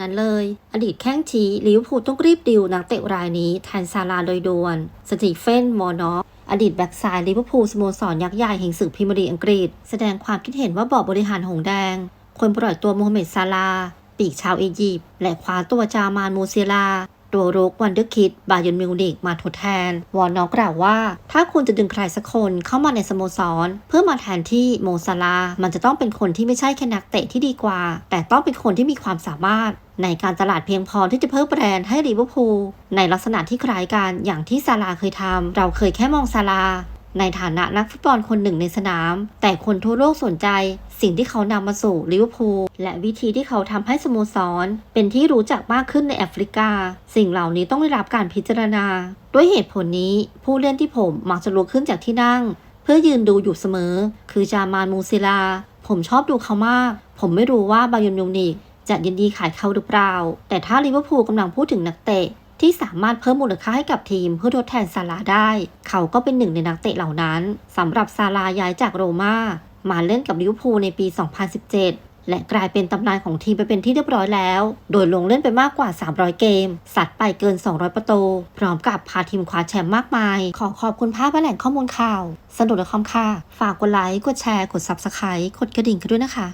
นั้นเลย อดีตแข้งชี้ลิเวอร์พูลต้องรีบดิวนักเตะรายนี้แทนซาลาโดยด่วน สตีเฟนมอร์นอกอดีตแบ็กซ้ายลิเวอร์พูลสโมสรยักษ์ใหญ่แห่งสื่อพิมรีอังกฤษ แสดงความคิดเห็นว่าบอร์ดบริหารหงแดงควรปล่อยตัวโมฮัมเหม็ดซาลา ปีกชาวอียิปต์และคว้าตัวจามานมูเซลา ตัวรุกวันเดอร์คิดบายันมิวนิกมาทดแทน วอนนอกกล่าวว่า ถ้าคุณจะดึงใครสักคนเข้ามาในสโมสร เพื่อมาแทนที่โมซาลา มันจะต้องเป็นคนที่ไม่ใช่แค่นักเตะที่ดีกว่า แต่ต้องเป็นคนที่มีความสามารถในการตลาดเพียงพอที่จะเพิ่มแบรนด์ให้ลิเวอร์พูลในลักษณะที่คล้ายกันอย่างที่ซาลาเคยทำ เราเคยแค่มองซาลา ในฐานะนักฟุตบอลคนหนึ่งในสนาม แต่คนทั่วโลกสนใจ สิ่งที่เขานำมาสู่ลิเวอร์พูลและวิธีที่เขาทำให้สโมสร เป็นที่รู้จักมากขึ้นในแอฟริกา สิ่งเหล่านี้ต้องได้รับการพิจารณา ด้วยเหตุผลนี้ผู้เล่นที่ผมมักจะลุกขึ้นจากที่นั่ง เพื่อยืนดูอยู่เสมอ คือจามานมูซิลา ผมชอบดูเขามาก ผมไม่รู้ว่าบายันยูนิกจะยินดีขายเขาหรือเปล่า แต่ถ้าลิเวอร์พูลกำลังพูดถึงนักเตะ ที่สามารถเพิ่มมูลค่าให้กับทีมเพื่อทดแทนซาลาได้ เขาก็เป็นหนึ่งในนักเตะเหล่านั้นสำหรับซาลาย้ายจากโรม่ามาเล่นกับลิเวอร์พูลในปี 2017และกลายเป็นตำนานของทีมไปเป็นที่เรียบร้อยแล้ว โดยลงเล่นไปมากกว่า 300 เกม สัดไปเกิน 200 ประตู พร้อมกับพาทีมคว้าแชมป์มากมาย ขอขอบคุณภาพและแหล่งข้อมูลข่าว สนุกและคอมค่ะ ฝากกดไลค์ กดแชร์ กด Subscribe กดกระดิ่งกันด้วยนะคะ